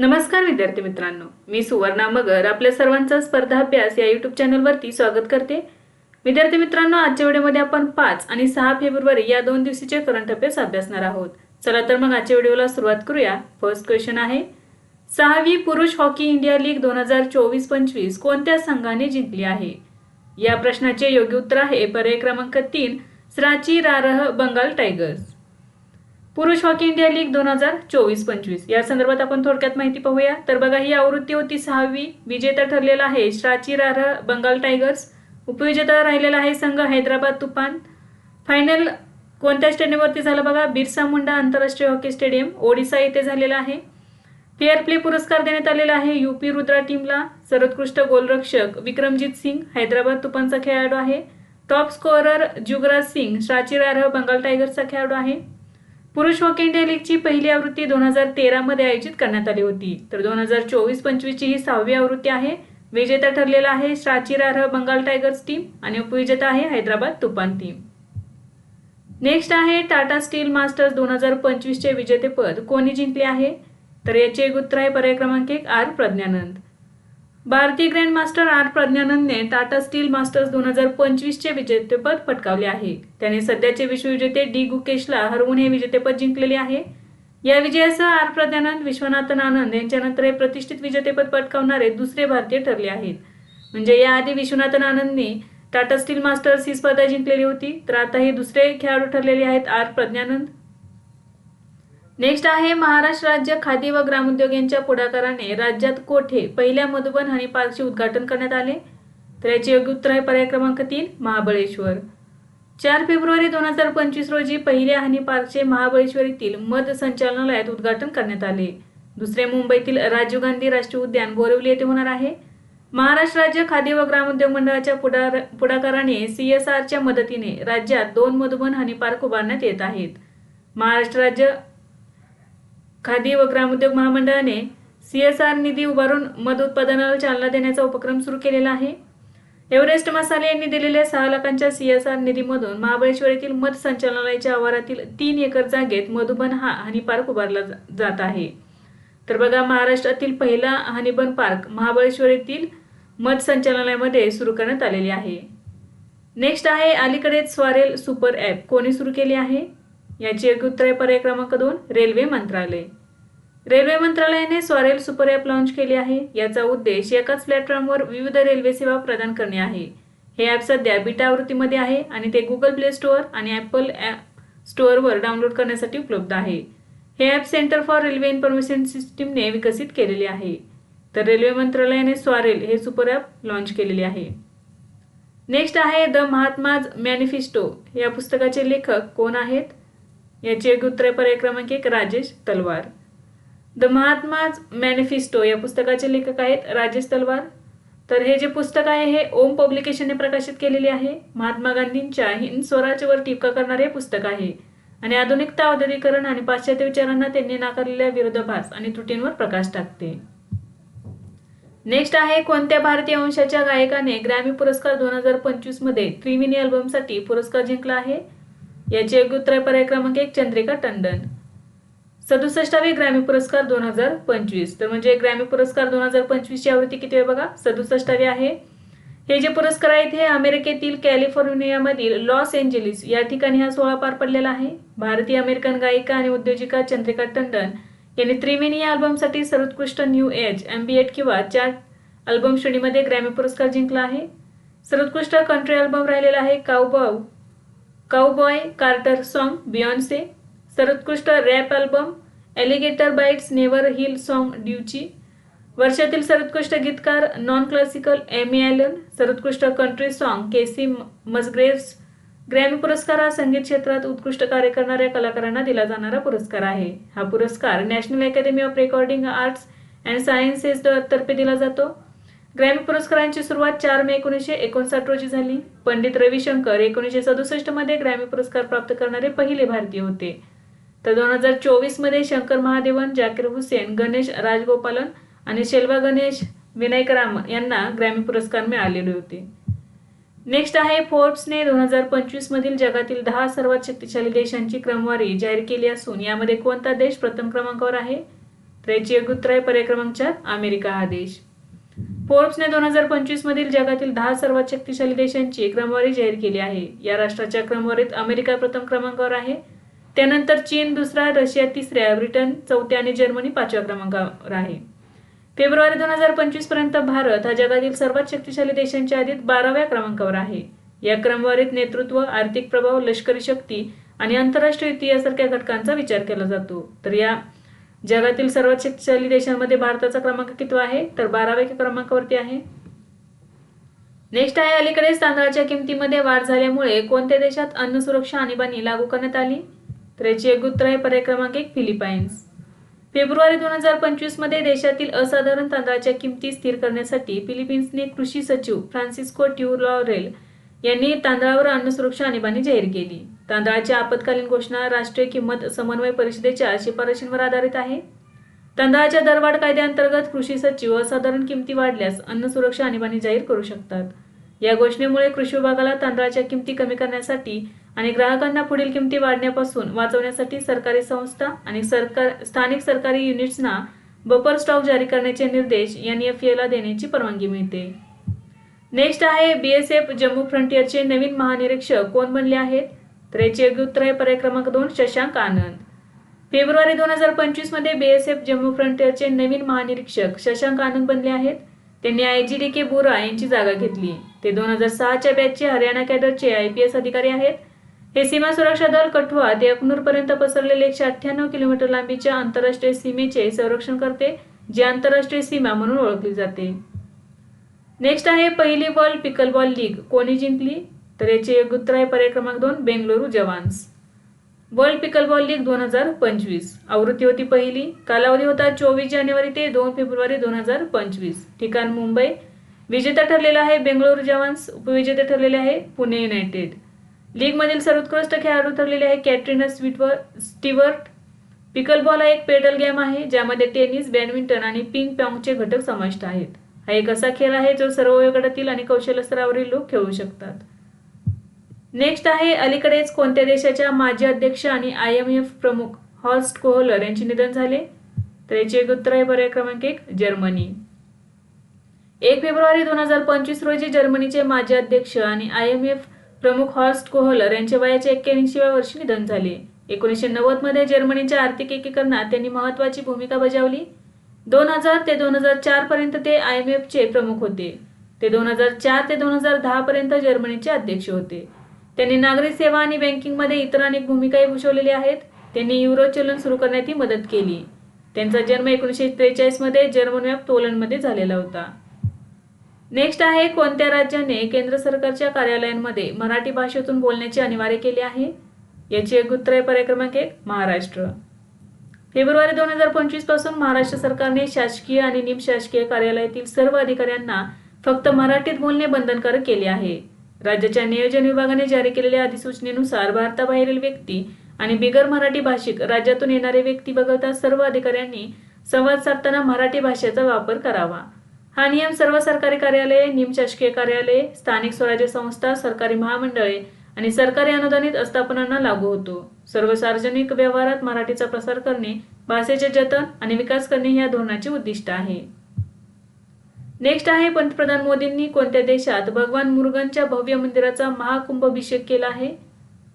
नमस्कार विद्यार्थी मित्रांनो. मी सुवर्णा मगर आपल्या सर्वांचा स्पर्धा अभ्यास या यूट्यूब चॅनलवरती स्वागत करते. विद्यार्थी मित्रांनो आजच्या व्हिडिओमध्ये आपण पाच आणि सहा फेब्रुवारी या दोन दिवशीचे करंट अफेअर्स अभ्यासणार आहोत. चला तर मग आजच्या व्हिडिओला सुरुवात करूया. फर्स्ट क्वेश्चन आहे सहावी पुरुष हॉकी इंडिया लीग दोन हजार चोवीस पंचवीस कोणत्या संघाने जिंकली आहे? या प्रश्नाचे योग्य उत्तर आहे पर्याय क्रमांक तीन सराची रारह बंगाल टायगर्स. पुरुष हॉकी इंडिया लीग दोन हजार चोवीस पंचवीस. या संदर्भात आपण थोडक्यात माहिती पाहूया. तर बघा ही आवृत्ती होती सहावी. विजेता ठरलेला आहे श्राची रारह बंगाल टायगर्स. उपविजेता राहिलेला आहे संघ हैदराबाद तुफान. फायनल कोणत्या स्टेडियमवरती झालं बघा? बिरसा मुंडा आंतरराष्ट्रीय हॉकी स्टेडियम. ओडिसा येथे झालेला आहे. फेअर प्ले पुरस्कार देण्यात आलेला आहे यूपी रुद्रा टीमला. सर्वोत्कृष्ट गोलरक्षक विक्रमजित सिंग हैदराबाद तुफानचा खेळाडू आहे. टॉप स्कोअरर जुगराज सिंग श्राची रारह बंगाल टायगर्सचा खेळाडू आहे. पुरुष हॉकी इंडिया लीगची पहिली आवृत्ती दोन हजार तेरामध्ये आयोजित करण्यात आली होती. तर दोन हजार चोवीस पंचवीसची ही सहावी आवृत्ती आहे. विजेता ठरलेला आहे श्राची रारह बंगाल टायगर्स टीम आणि उपविजेता आहे हैदराबाद तुफान टीम. नेक्स्ट आहे टाटा स्टील मास्टर्स दोन हजार पंचवीसचे विजेतेपद कोणी जिंकले आहे? तर याचे एक उत्तर आहे पर्याय क्रमांक एक आर प्रज्ञानंद. भारतीय ग्रँड मास्टर आर प्रज्ञानंदने टाटा स्टील मास्टर्स दोन हजार पंचवीसचे विजेतेपद पटकावले आहे. त्याने सध्याचे विश्वविजेते डी गुकेशला हरवून हे विजेतेपद जिंकलेले आहे. या विजयासह आर प्रज्ञानंद विश्वनाथन आनंद यांच्यानंतर हे प्रतिष्ठित विजेतेपद पटकावणारे दुसरे भारतीय ठरले आहेत. म्हणजे याआधी विश्वनाथन आनंदने टाटा स्टील मास्टर्स ही स्पर्धा जिंकलेली होती तर आता हे दुसरे खेळाडू ठरलेले आहेत आर प्रज्ञानंद. नेक्स्ट आहे महाराष्ट्र राज्य खादी व ग्रामोद्योग यांच्या पुढाकाराने राज्यात कोठे पहिल्या मधुबन हनी पार्कचे उद्घाटन करण्यात आले? तर याचे योग्य उत्तर आहे पर्याय क्रमांक तीन महाबळेश्वर. चार फेब्रुवारी दोन हजार पंचवीस रोजी पहिल्या हनी पार्कचे महाबळेश्वर येथील मध संचालनालयात उद्घाटन करण्यात आले. दुसरे मुंबईतील राजीव गांधी राष्ट्रीय उद्यान बोरिवली येथे होणार आहे. महाराष्ट्र राज्य खादी व ग्रामोद्योग मंडळाच्या पुढार पुढाकाराने सी एस आरच्या मदतीने राज्यात दोन मधुबन हनी पार्क उभारण्यात येत आहेत. महाराष्ट्र राज्य खादी व ग्रामोद्योग महामंडळाने सी एस आर निधी उभारून मध उत्पादनाला चालना देण्याचा उपक्रम सुरू केलेला आहे. एव्हरेस्ट मसाले यांनी दिलेल्या सहा लाखांच्या सी एस आर निधीमधून महाबळेश्वर येथील मध संचालनालयाच्या आवारातील तीन एकर जागेत मधुबन हा हनी पार्क उभारला जात आहे. तर बघा महाराष्ट्रातील पहिला हनीबन पार्क महाबळेश्वर येथील मध संचालनालयामध्ये सुरू करण्यात आलेले आहे. नेक्स्ट आहे अलीकडेच स्वारेल सुपर ॲप. कोणी सुरू केले आहे? याची एक उत्तर आहे पर्याय क्रमांक दोन रेल्वे मंत्रालय. रेल्वे मंत्रालयाने स्वारेल सुपर ॲप लॉन्च केले आहे. याचा उद्देश एकाच प्लॅटफॉर्मवर विविध रेल्वे सेवा प्रदान करणे आहे. हे ॲप सध्या बीटा आवृत्तीमध्ये आहे आणि ते गुगल प्ले स्टोअर आणि ॲपल ॲप स्टोअरवर डाउनलोड करण्यासाठी उपलब्ध आहे. हे app centre for railway information सिस्टीमने विकसित केलेले आहे. तर रेल्वे मंत्रालयाने स्वारेल हे सुपर ॲप लॉन्च केलेले आहे. नेक्स्ट आहे द महात्माज मॅनिफेस्टो. या पुस्तकाचे लेखक कोण आहेत? याचे एक उत्तर पर्याय क्रमांक एक राजेश तलवार. द महात्माज मॅनिफेस्टो या पुस्तकाचे लेखक आहेत राजेश तलवार. तर हे जे पुस्तक आहे हे ओम पब्लिकेशनने प्रकाशित केलेले आहे. महात्मा गांधींच्या हिंद स्वराज्यावर टीका करणारे पुस्तक आहे. आणि आधुनिकता औद्योगिकरण आणि पाश्चात्य विचारांना त्यांनी नाकारलेल्या विरोधाभास आणि त्रुटींवर प्रकाश टाकते. नेक्स्ट आहे कोणत्या भारतीय वंशाच्या गायकाने ग्रॅमी पुरस्कार दोन हजार पंचवीसमध्ये त्रिमिनी अल्बमसाठी पुरस्कार जिंकला आहे? याचे योग्य उत्तर पर्याय क्रमांक एक चंद्रिका टंडन. सदुसष्टावे ग्रॅमी पुरस्कार दोन हजार पंचवीस. तर म्हणजे ग्रॅमी पुरस्कार दोन हजार पंचवीसची आवृत्ती किती आहे बघा? सदुसष्टावे आहे. हे जे पुरस्कार आहेत हे अमेरिकेतील कॅलिफोर्नियामधील लॉस एंजेलिस या ठिकाणी हा सोहळा पार पडलेला आहे. भारतीय अमेरिकन गायिका आणि उद्योजिका चंद्रिका टंडन यांनी त्रिवेणी या अल्बमसाठी सर्वोत्कृष्ट न्यू एज एम्बिएट किंवा चार अल्बम श्रेणीमध्ये ग्रॅमी पुरस्कार जिंकला आहे. सर्वोत्कृष्ट कंट्री अल्बम राहिलेला आहे cowboy cowboy Carter song Beyoncé सर्वोत्कृष्ट rap album alligator bites never heal song Doechii वर्षातील सर्वोत्कृष्ट गीतकार नॉन क्लासिकल एमी ॲलन सर्वोत्कृष्ट country song Kacey Musgraves Grammy पुरस्कार हा संगीत क्षेत्रात उत्कृष्ट कार्य करणाऱ्या कलाकारांना दिला जाणारा पुरस्कार आहे. हा पुरस्कार national academy of recording arts and sciences तर्फे दिला जातो. ग्रॅमी पुरस्कारांची सुरुवात चार मे एकोणीसशे एकोणसाठ रोजी झाली. पंडित रविशंकर एकोणीसशे सदुसष्टमध्ये ग्रॅमी पुरस्कार प्राप्त करणारे पहिले भारतीय होते. तर दोन हजार चोवीसमध्ये शंकर महादेवन जाकीर हुसेन गणेश राजगोपालन आणि शेल्वा गणेश विनायक राम यांना ग्रॅमी पुरस्कार मिळालेले होते. नेक्स्ट आहे फोर्ब्सने दोन हजार पंचवीस मधील जगातील दहा सर्वात शक्तिशाली देशांची क्रमवारी जाहीर केली असून यामध्ये कोणता देश प्रथम क्रमांकावर आहे? त्र्याऐंशी योग्य आहे पर्याय क्रमांक चार अमेरिका हा देश. फोर्ब्सने दोन हजार पंचवीस मधील जगातील दहा सर्वात शक्तिशाली देशांची क्रमवारी जाहीर केली आहे. या राष्ट्राच्या क्रमवारीत अमेरिका प्रथम क्रमांकावर आहे. त्यानंतर चीन दुसरा रशिया तिसऱ्या ब्रिटन चौथ्या आणि जर्मनी पाचव्या क्रमांकावर आहे. फेब्रुवारी दोन हजार पंचवीसपर्यंत भारत हा जगातील सर्वात शक्तिशाली देशांच्या यादीत बाराव्या क्रमांकावर आहे. या क्रमवारीत नेतृत्व आर्थिक प्रभाव लष्करी शक्ती आणि आंतरराष्ट्रीय युती यासारख्या घटकांचा विचार केला जातो. तर या जगातील सर्वात शक्तिशाली देशांमध्ये भारताचा क्रमांक किती आहे? तर बाराव्या क्रमांकावरती आहे. नेक्स्ट आहे अलीकडेच तांदळाच्या किमतीमध्ये वाढ झाल्यामुळे कोणत्या देशात अन्न सुरक्षा आणीबाणी लागू करण्यात आली? तर याची एक उत्तर आहे पर्याय क्रमांक एक फिलिपाईन्स. फेब्रुवारी दोन हजार पंचवीसमध्ये देशातील असाधारण तांदळाच्या किमती स्थिर करण्यासाठी फिलिपिन्सने कृषी सचिव फ्रान्सिस्को ट्युलॉरेल यांनी तांदळावर अन्न सुरक्षा आणीबाणी जाहीर केली. तांदळाची आपत्कालीन घोषणा राष्ट्रीय किंमत समन्वय परिषदेच्या शिफारशींवर आधारित आहे. तांदळाच्या दरवाढ कायद्याअंतर्गत कृषी सचिव असाधारण किमती वाढल्यास अन्न सुरक्षा आणीबाणी जाहीर करू शकतात. या घोषणेमुळे कृषी विभागाला तांदळाच्या किमती कमी करण्यासाठी आणि ग्राहकांना पुढील किमती वाढण्यापासून वाचवण्यासाठी सरकारी संस्था आणि सरकार स्थानिक सरकारी युनिट्सना बफर स्टॉक जारी करण्याचे निर्देश एन एफ एला देण्याची परवानगी मिळते. नेक्स्ट आहे बीएसएफ जम्मू फ्रंटियरचे नवीन महानिरीक्षक कोण बनले आहेत? तर याचे योग्य उत्तर आहे पर्याय क्रमांक दोन शशांक आनंद. फेब्रुवारी दोन हजार पंचवीसमध्ये बीएसएफ जम्मू फ्रंटियरचे नवीन महानिरीक्षक शशांक आनंद बनले आहेत. त्यांनी आय जी डी के बोरा यांची जागा घेतली ते दोन हजार सहाच्या बॅचचे हरियाणा कॅडरचे आय पी एस अधिकारी आहेत. हे सीमा सुरक्षा दल कठुआ ते अकनूरपर्यंत पसरलेले एकशे अठ्ठ्याण्णव किलोमीटर लांबीच्या आंतरराष्ट्रीय सीमेचे संरक्षण करते जी आंतरराष्ट्रीय सीमा म्हणून ओळखली जाते. नेक्स्ट आहे पहिली वर्ल्ड पिकलबॉल लीग कोणी जिंकली? तर याचे योग्य उत्तर आहे पर्याय क्रमांक दोन Bengaluru Jawans. World pickleball league दोन हजार पंचवीस. आवृत्ती होती पहिली कालावधी होता चोवीस जानेवारी ते दोन फेब्रुवारी दोन हजार पंचवीस. ठिकाण मुंबई. विजेता ठरलेला आहे बेंगळुरू जवान्स उपविजेते ठरलेले आहे पुणे युनायटेड. लीगमधील सर्वोत्कृष्ट खेळाडू ठरलेले आहे कॅटरिना स्वीटवर स्टीवर्ट. पिकलबॉल हा एक पेडल गेम आहे ज्यामध्ये टेनिस बॅडमिंटन आणि पिंग पॉंगचे घटक समाविष्ट आहेत. हा एक असा खेळ आहे जो सर्व वयोगटातील आणि कौशल्य स्तरावरील लोक खेळू शकतात. नेक्स्ट आहे अलीकडेच कोणत्या देशाच्या माजी अध्यक्ष आणि आय एम एफ प्रमुख हॉर्स्ट कोहलर यांचे निधन झाले? तर याचे एक उत्तर आहे पर्याय क्रमांक एक जर्मनी. एक फेब्रुवारी दोन हजार पंचवीस रोजी जर्मनीचे माजी अध्यक्ष आणि आय एम एफ प्रमुख हॉर्स्ट कोहलर यांचे वयाच्या एक्क्याऐंशीव्या वर्षी निधन झाले. एकोणीसशे नव्वदमध्ये जर्मनीच्या आर्थिक एकीकरणात त्यांनी महत्वाची भूमिका बजावली. दोन हजार ते दोन हजार चार पर्यंत ते आय एम एफचे प्रमुख होते. ते दोन हजार चार ते दोन हजार दहा पर्यंत जर्मनीचे अध्यक्ष होते. त्यांनी नागरी सेवा आणि बँकिंगमध्ये इतर अनेक भूमिकाही भूषवलेल्या आहेत. त्यांनी युरो चलन सुरू करण्यात मदत केली. त्यांचा जन्म एकोणीसशे त्रेचाळीसमध्ये जर्मनव्याप जर्मन पोलंडमध्ये झालेला होता. नेक्स्ट आहे कोणत्या राज्याने केंद्र सरकारच्या कार्यालयांमध्ये मराठी भाषेतून बोलण्याचे अनिवार्य केले आहे? याची एक उत्तर आहे पर्याय क्रमांक एक महाराष्ट्र. फेब्रुवारी दोन हजार पंचवीसपासून महाराष्ट्र सरकारने शासकीय आणि निमशासकीय कार्यालयातील सर्व अधिकाऱ्यांना फक्त मराठीत बोलणे बंधनकारक केले आहे. राज्याच्या नियोजन विभागाने जारी केलेल्या अधिसूचनेनुसार भारताबाहेरील व्यक्ती आणि बिगर मराठी भाषिक राज्यातून येणारे व्यक्ती वगळता सर्व अधिकाऱ्यांनी संवाद साधताना मराठी भाषेचा वापर करावा. हा नियम सर्व सरकारी कार्यालये निमशासकीय कार्यालये स्थानिक स्वराज्य संस्था सरकारी महामंडळे आणि सरकारी अनुदानित आस्थापनांना लागू होतो. सर्व सार्वजनिक व्यवहारात मराठीचा प्रसार करणे भाषेचे जतन आणि विकास करणे या धोरणाचे उद्दिष्ट आहे. नेक्स्ट आहे पंतप्रधान मोदींनी कोणत्या देशात भगवान मुरुगनच्या भव्य मंदिराचा महाकुंभाभिषेक केला आहे?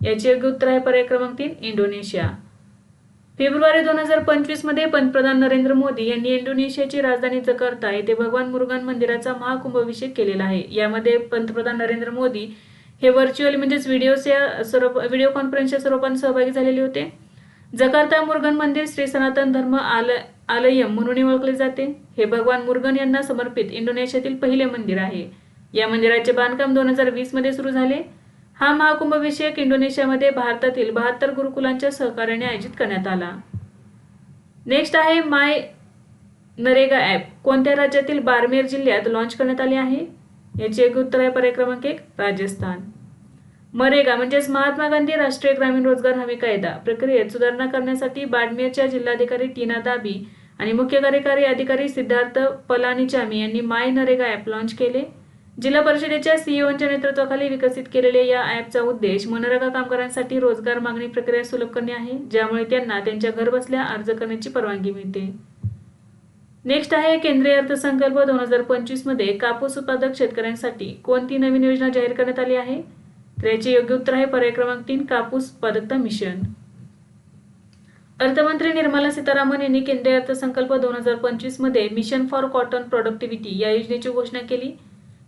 याचे योग्य उत्तर आहे पर्याय क्रमांक तीन इंडोनेशिया. फेब्रुवारी दोन हजार पंचवीसमध्ये पंतप्रधान नरेंद्र मोदी यांनी इंडोनेशियाची राजधानी जकार्ता येथे भगवान मुरुगन मंदिराचा महाकुंभाभिषेक केलेला आहे. यामध्ये पंतप्रधान नरेंद्र मोदी हे व्हर्च्युअल म्हणजेच व्हिडिओच्या स्वरूप व्हिडिओ कॉन्फरन्सच्या स्वरूपाने सहभागी झालेले होते. जकार्ता मुरुगन मंदिर श्री सनातन धर्म आल आलयम म्हणून ओळखले जाते. हे भगवान मुरुगन यांना समर्पित इंडोनेशियातील पहिले मंदिर आहे. या मंदिराचे बांधकाम दोन हजार वीसमध्ये सुरू झाले. हा महाकुंभविषयक इंडोनेशियामध्ये भारतातील बहात्तर गुरुकुलांच्या सहकार्याने आयोजित करण्यात आला. नेक्स्ट आहे माय नरेगा ॲप. कोणत्या राज्यातील बारमेर जिल्ह्यात लॉन्च करण्यात आले आहे? याचे एक उत्तर आहे पर्याय क्रमांक एक राजस्थान. मरेगा म्हणजेच महात्मा गांधी राष्ट्रीय ग्रामीण रोजगार हमी कायदा. प्रक्रियेत सुधारणा करण्यासाठी बाडमेरच्या जिल्हाधिकारी टीना दाबी आणि मुख्य कार्यकारी अधिकारी सिद्धार्थ पलानीचामी यांनी माय नरेगा ॲप लॉन्च केले. जिल्हा परिषदेच्या सीईओच्या नेतृत्वाखाली विकसित केलेल्या या ॲपचा उद्देश मनरेगा कामगारांसाठी रोजगार मागणी प्रक्रिया सुलभ करणे आहे ज्यामुळे त्यांना त्यांच्या घरबसल्या अर्ज करण्याची परवानगी मिळते. नेक्स्ट आहे केंद्रीय अर्थसंकल्प दोन हजार पंचवीसमध्ये कापूस उत्पादक शेतकऱ्यांसाठी कोणती नवीन योजना जाहीर करण्यात आली आहे? तर याचे योग्य उत्तर आहे. पर्याय क्रमांक तीन कापूस उत्पादकता मिशन. अर्थमंत्री निर्मला सीतारामन यांनी केंद्रीय अर्थसंकल्प दोन हजार पंचवीसमध्ये मिशन फॉर कॉटन प्रोडक्टिव्हिटी या योजनेची घोषणा केली.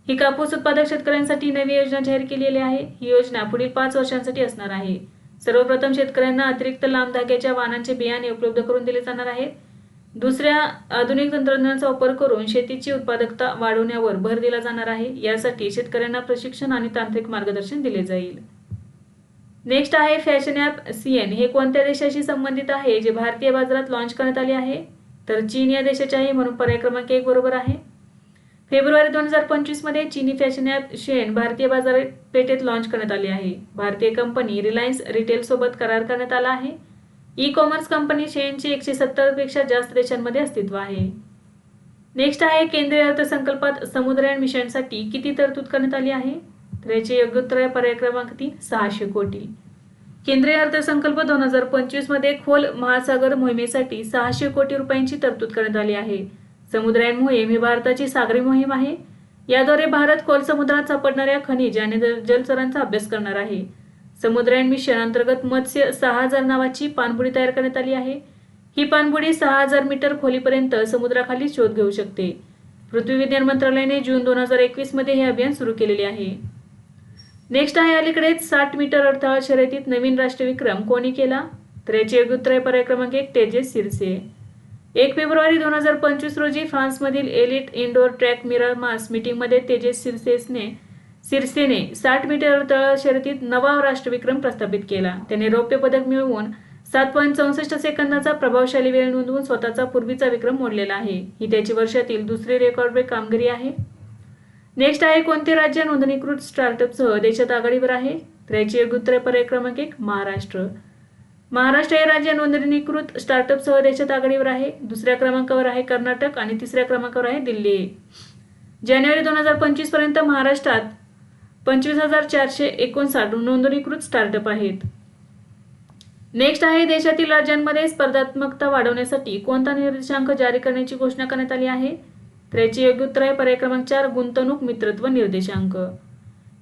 ही कापूस उत्पादक शेतकऱ्यांसाठी नवी योजना जाहीर केलेली आहे. ही योजना पुढील पाच वर्षांसाठी असणार आहे. सर्वप्रथम शेतकऱ्यांना अतिरिक्त लांब धाग्याच्या वाहनांचे बियाणे उपलब्ध करून दिले जाणार आहेत. दुसऱ्या आधुनिक तंत्रज्ञानाचा वापर करून शेतीची उत्पादकता वाढवण्यावर भर दिला जाणार आहे. यासाठी शेतकऱ्यांना प्रशिक्षण आणि तांत्रिक मार्गदर्शन दिले जाईल. नेक्स्ट आहे फॅशन ॲप सीएन हे कोणत्या देशाशी संबंधित आहे? जे भारतीय बाजारात लॉन्च करण्यात आले आहे? तर चीन या देशाचे आहे म्हणून पर्याय क्रमांक एक बरोबर आहे. फेब्रुवारी दोन हजार पंचवीसमध्ये चीनी फॅशन ॲप शेन भारतीय बाजारपेठेत लॉन्च करण्यात आले आहे. भारतीय कंपनी रिलायन्स रिटेलसोबत करार करण्यात आला आहे. ई कॉमर्स कंपनी शेनची एकशे सत्तरपेक्षा जास्त देशांमध्ये अस्तित्व आहे. नेक्स्ट आहे केंद्रीय अर्थसंकल्पात समुद्रयान मिशनसाठी किती तरतूद करण्यात आली आहे? तर याचे योग्य उत्तर आहे पर्याय क्रमांक तीन सहाशे कोटी. केंद्रीय अर्थसंकल्प दोन हजार पंचवीसमध्ये खोल महासागर मोहिमेसाठी सहाशे कोटी रुपयांची तरतूद करण्यात आली आहे. समुद्रयान मोहीम ही भारताची सागरी मोहीम आहे. याद्वारे भारत खोल समुद्रात सापडणाऱ्या खनिज आणि जल- जलचरांचा अभ्यास करणार आहे. समुद्रयान मिशन अंतर्गत मत्स्य सहा हजार नावाची पाणबुडी तयार करण्यात आली आहे. ही पाणबुडी सहा हजार मीटर खोलीपर्यंत समुद्राखाली शोध घेऊ शकते. पृथ्वी विज्ञान मंत्रालयाने जून दोन हजार एकवीसमध्ये हे अभियान सुरू केलेले आहे. नेक्स्ट आहे अलीकडेच साठ मीटर अडथळा शर्यतीत नवीन राष्ट्रीय विक्रम कोणी केला? तर याचे योग्य उत्तर आहे पर्याय क्रमांक एक तेजस सिरसे. एक फेब्रुवारी दोन हजार पंचवीस रोजी फ्रान्समधील elite indoor track Miramas मीटिंगमध्ये तेजस सिरसेसने सिरसेने साठ मीटर तळ शर्यतीत नवा राष्ट्रविक्रम प्रस्थापित केला. त्याने रौप्य पदक मिळवून सात पॉईंट चौसष्ट सेकंदाचा प्रभावशाली वेळ नोंदवून स्वतःचा पूर्वीचा विक्रम मोडलेला आहे. ही त्याची वर्षातील दुसरी रेकॉर्ड ब्रेक कामगिरी आहे. नेक्स्ट आहे कोणते राज्य नोंदणीकृत स्टार्टअपसह देशात आघाडीवर आहे? तर याची योग्य उत्तर पर्याय क्रमांक एक महाराष्ट्र. महाराष्ट्र हे राज्य नोंदणीकृत स्टार्टअपसह देशात आघाडीवर आहे. दुसऱ्या क्रमांकावर आहे कर्नाटक आणि तिसऱ्या क्रमांकावर आहे दिल्ली. जानेवारी दोन हजार पंचवीसपर्यंत महाराष्ट्रात पंचवीस हजार चारशे एकोणसाठ नोंदणीकृत स्टार्टअप आहेत. नेक्स्ट आहे देशातील राज्यांमध्ये स्पर्धात्मकता वाढवण्यासाठी कोणता निर्देशांक जारी करण्याची घोषणा करण्यात आली आहे? तर याची योग्य उत्तर आहे पर्याय क्रमांक चार गुंतवणूक मित्रत्व निर्देशांक.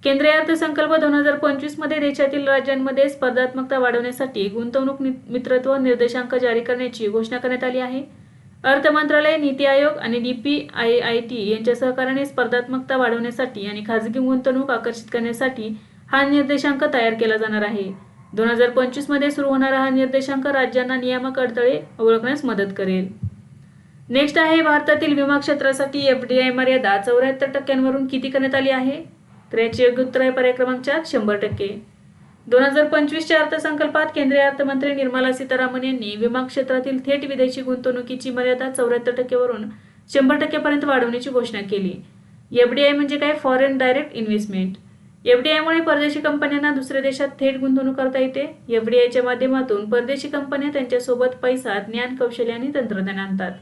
केंद्रीय अर्थसंकल्प दोन हजार पंचवीसमध्ये देशातील राज्यांमध्ये स्पर्धात्मकता वाढवण्यासाठी गुंतवणूक मित्रत्व निर्देशांक जारी करण्याची घोषणा करण्यात आली आहे. अर्थ मंत्रालय नीती आयोग आणि D P I I T यांच्या सहकार्याने स्पर्धात्मकता वाढवण्यासाठी आणि खाजगी गुंतवणूक आकर्षित करण्यासाठी हा निर्देशांक तयार केला जाणार आहे. दोन हजार पंचवीसमध्ये सुरू होणारा हा निर्देशांक राज्यांना नियामक अडथळे ओळखण्यास मदत करेल. नेक्स्ट आहे भारतातील विमा क्षेत्रासाठी एफ डी आय मर्यादा चौऱ्याहत्तर टक्क्यांवरून किती करण्यात आली आहे? तर याचे योग्य उत्तर आहे पर्याय क्रमांक चार शंभर टक्के. दोन हजार पंचवीसच्या अर्थसंकल्पात केंद्रीय अर्थमंत्री निर्मला सीतारामन यांनी विमा क्षेत्रातील थेट विदेशी गुंतवणुकीची मर्यादा चौऱ्याहत्तर टक्केवरून शंभर टक्केपर्यंत वाढवण्याची घोषणा केली. एफडीआय म्हणजे काय? Foreign direct investment. एफडीआयमुळे परदेशी कंपन्यांना दुसऱ्या देशात थेट गुंतवणूक करता येते. एफडीआयच्या माध्यमातून परदेशी कंपन्या त्यांच्यासोबत पैसा ज्ञान कौशल्य आणि तंत्रज्ञान आणतात.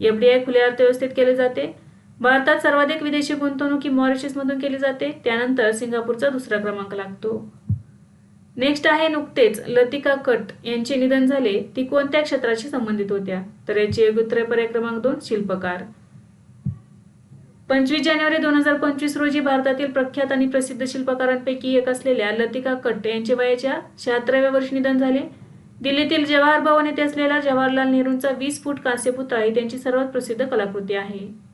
एफडीआय खुल्या अर्थव्यवस्थेत केले जाते. भारतात सर्वाधिक विदेशी गुंतवणूक ही मॉरिशसमधून केली जाते. त्यानंतर सिंगापूरचा दुसरा क्रमांक लागतो. नेक्स्ट आहे नुकतेच लतिका कट. यांचे निधन झाले. ती कोणत्या क्षेत्राशी संबंधित होत्या? तर याची योग्य उत्तर पर्याय क्रमांक दोन शिल्पकार. पंचवीस जानेवारी दोन हजार पंचवीस रोजी भारतातील प्रख्यात आणि प्रसिद्ध शिल्पकारांपैकी एक असलेल्या लतिका कट यांचे वयाच्या शहात्तराव्या वर्षी निधन झाले. दिल्लीतील जवाहर भवन येथे असलेला जवाहरलाल नेहरूंचा वीस फूट कांस्य पुतळा ही त्यांची सर्वात प्रसिद्ध कलाकृती आहे.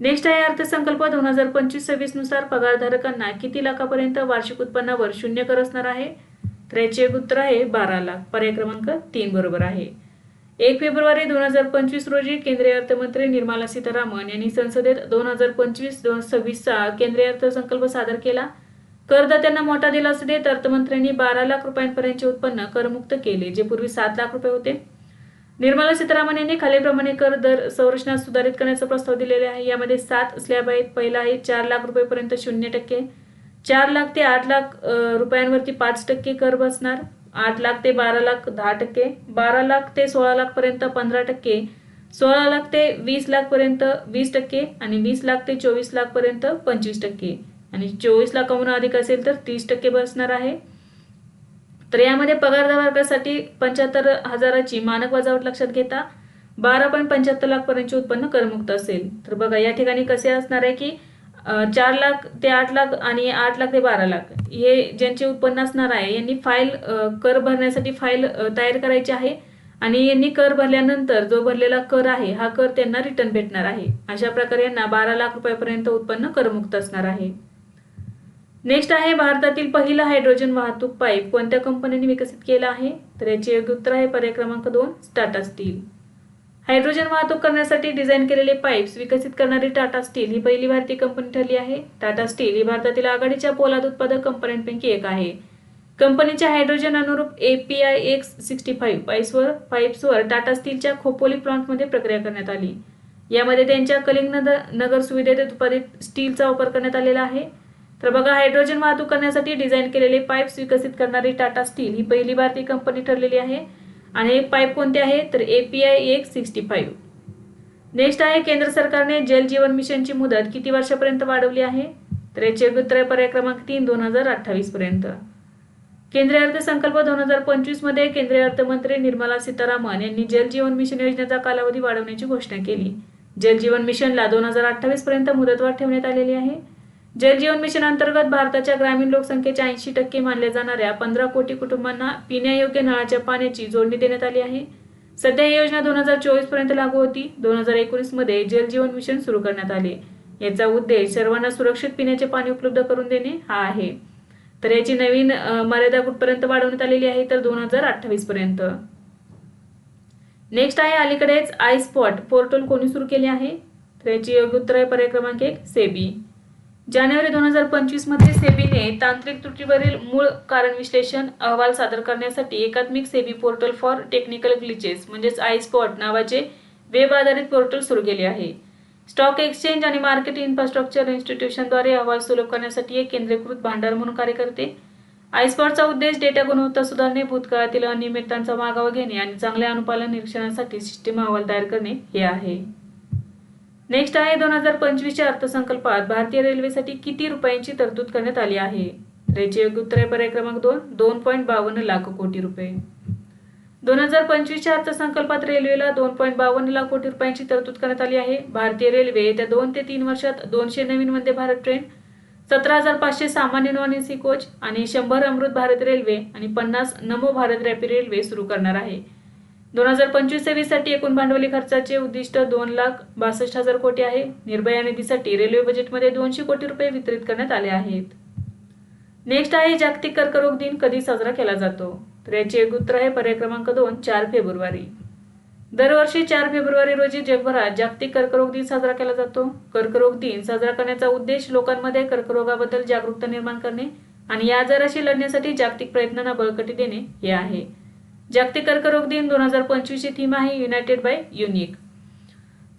नेक्स्ट आहे अर्थसंकल्प दोन हजार पंचवीस सव्वीसनुसार पगारधारकांना किती लाखापर्यंत वार्षिक उत्पन्नावर शून्य कर असणार आहे? तर याचे एक उत्तर आहे बारा लाख. पर्याय क्रमांक तीन बरोबर आहे. एक फेब्रुवारी दोन हजार पंचवीस रोजी केंद्रीय अर्थमंत्री निर्मला सीतारामन यांनी संसदेत दोन हजार पंचवीस दोन सव्वीसचा केंद्रीय अर्थसंकल्प सादर केला. करदात्यांना मोठा दिलासा देत अर्थमंत्र्यांनी बारा लाख रुपयांपर्यंतचे उत्पन्न करमुक्त केले जे पूर्वी सात लाख रुपये होते. निर्मला सीतारामन यांनी खालीलप्रमाणे कर दर संरचना सुधारित करण्याचा प्रस्ताव दिलेला आहे. यामध्ये सात स्लॅब आहेत. पहिला आहे चार लाख रुपयेपर्यंत शून्य टक्के. चार लाख ते आठ लाख रुपयांवरती पाच टक्के कर बसणार. आठ लाख ते बारा लाख दहा टक्के. बारा लाख ते सोळा लाख पर्यंत पंधरा टक्के. सोळा लाख ते वीस लाख पर्यंत वीस टक्के आणि वीस लाख ते चोवीस लाख पर्यंत पंचवीस टक्के. आणि चोवीस लाखाहून अधिक असेल तर तीस टक्के बसणार आहे. तर यामध्ये पगार वर्गासाठी पंच्याहत्तर हजाराची मानक वजावट लक्षात घेता बारा पॉईंट पंच्याहत्तर लाख पर्यंतचे उत्पन्न करमुक्त असेल. तर बघा या ठिकाणी कसे असणार आहे की चार लाख ते आठ लाख आणि आठ लाख ते बारा लाख हे ज्यांचे उत्पन्न असणार आहे यांनी फाईल कर भरण्यासाठी फाईल तयार करायची आहे आणि यांनी कर भरल्यानंतर जो भरलेला कर आहे हा कर त्यांना रिटर्न भेटणार आहे. अशा प्रकारे यांना बारा लाख रुपयापर्यंत उत्पन्न करमुक्त असणार आहे. नेक्स्ट आहे भारतातील पहिला हायड्रोजन वाहतूक पाईप कोणत्या कंपनीने विकसित केला आहे? तर याचे योग्य उत्तर आहे पर्याय क्रमांक दोन टाटा स्टील हायड्रोजन वाहतूक करण्यासाठी डिझाईन केलेले पाईप्स विकसित करणारी टाटा स्टील ही पहिली भारतीय कंपनी ठरली आहे. टाटा स्टील ही भारतातील आघाडीच्या पोलाद उत्पादक कंपन्यांपैकी एक आहे. कंपनीच्या हायड्रोजन अनुरूप एपीआय एक्स सिक्स्टी फाईव्ह पाईप्सवर पाईप्सवर टाटा स्टीलच्या खोपोली प्लांटमध्ये प्रक्रिया करण्यात आली. यामध्ये त्यांच्या कलिंग नगर नगर सुविधेत उत्पादित स्टीलचा वापर करण्यात आलेला आहे. तर बघा हायड्रोजन वाहतूक करण्यासाठी डिझाईन केलेले पाईप्स विकसित करणारी टाटा स्टील ही पहिली भारतीय कंपनी ठरलेली आहे. आणि हे पाईप कोणते आहे? तर ए पी आय एक सिक्स्टी फाईव्ह नेक्स्ट आहे केंद्र सरकारने जल जीवन मिशनची मुदत किती वर्षापर्यंत वाढवली आहे? तर याचे योग्य उत्तर पर्याय क्रमांक तीन दोन हजार अठ्ठावीस पर्यंत. केंद्रीय अर्थसंकल्प दोन हजार पंचवीसमध्ये केंद्रीय अर्थमंत्री निर्मला सीतारामन यांनी जल जीवन मिशन योजनेचा कालावधी वाढवण्याची घोषणा केली. जल जीवन मिशनला दोन हजार अठ्ठावीस पर्यंत मुदतवाढ ठेवण्यात आलेली आहे. जल जीवन मिशन अंतर्गत भारताच्या ग्रामीण लोकसंख्येच्या ऐंशी टक्के मानल्या जाणाऱ्या पंधरा कोटी कुटुंबांना पिण्यायोग्य नळाच्या पाण्याची जोडणी देण्यात आली आहे. सध्या ही योजना दोन हजार चोवीसपर्यंत लागू होती. दोन हजार एकोणीसमध्ये जल जीवन मिशन सुरू करण्यात आले. याचा उद्देश सर्वांना सुरक्षित पिण्याचे पाणी उपलब्ध करून देणे हा आहे. तर याची नवीन मर्यादा कुठपर्यंत वाढवण्यात आलेली आहे तर दोन हजार अठ्ठावीस पर्यंत. नेक्स्ट आहे अलीकडेच आय स्पॉट पोर्टल कोणी सुरू केले आहे? तर याची योग्य उत्तर आहे पर्याय क्रमांक एक सेबी. जानेवारी दोन हजार पंचवीसमध्ये सेबीने तांत्रिक त्रुटीवरील मूळ कारण विश्लेषण अहवाल सादर करण्यासाठी एकात्मिक SEBI portal for technical glitches म्हणजेच आय स्पॉट नावाचे वेब आधारित पोर्टल सुरू केले आहे. स्टॉक एक्सचेंज आणि मार्केट इन्फ्रास्ट्रक्चर इन्स्टिट्यूशनद्वारे अहवाल सुलभ करण्यासाठी एक केंद्रीकृत भांडार म्हणून कार्य करते. आयस्पॉटचा उद्देश डेटा गुणवत्ता सुधारणे भूतकाळातील अनियमिततांचा मागोवा घेणे आणि चांगल्या अनुपालन निरीक्षणासाठी सिस्टीम अहवाल तयार करणे हे आहे. नेक्स्ट आहे दोन हजार पंचवीसच्या अर्थसंकल्पात भारतीय रेल्वेसाठी किती रुपयांची तरतूद करण्यात आली आहे? तर याचे योग्य उत्तर आहे पर्याय क्रमांक दोन दोन पॉईंट बावन्न लाख कोटी रुपये. दोन हजार पंचवीसच्या अर्थसंकल्पात रेल्वेला दोन पॉईंट बावन्न लाख कोटी रुपयांची तरतूद करण्यात आली आहे. भारतीय रेल्वे येत्या दोन ते तीन वर्षात दोनशे नवीन वंदे भारत ट्रेन सतरा हजार पाचशे सामान्य नॉन एसी कोच आणि शंभर अमृत भारत रेल्वे आणि पन्नास नमो भारत रॅपिड रेल्वे सुरू करणार आहे. दोन हजार पंचवीस सव्वीससाठी एकूण भांडवली खर्चाचे उद्दिष्ट दोन लाख बासष्ट हजार कोटी आहे. निर्भया निधीसाठी रेल्वे बजेटमध्ये दोनशे कोटी रुपये वितरित करण्यात आले आहेत. नेक्स्ट आहे जागतिक कर्करोग दिन कधी साजरा केला जातो? तर याचे एक उत्तर आहे पर्याय क्रमांक दोन चार फेब्रुवारी. दरवर्षी चार फेब्रुवारी रोजी जगभरात जागतिक कर्करोग दिन साजरा केला जातो. कर्करोग दिन साजरा करण्याचा उद्देश लोकांमध्ये कर्करोगाबद्दल जागरूकता निर्माण करणे आणि या आजाराशी लढण्यासाठी जागतिक प्रयत्नांना बळकटी देणे हे आहे. जागतिक कर्करोग दिन दोन हजार पंचवीसची थीम आहे युनायटेड बाय युनिक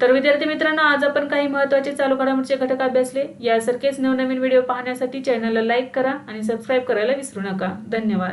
तर विद्यार्थी मित्रांनो आज आपण काही महत्त्वाचे चालू घडामोडीचे घटक अभ्यासले. यासारखेच नवनवीन व्हिडिओ पाहण्यासाठी चॅनलला लाईक करा आणि सबस्क्राईब करायला विसरू नका. धन्यवाद.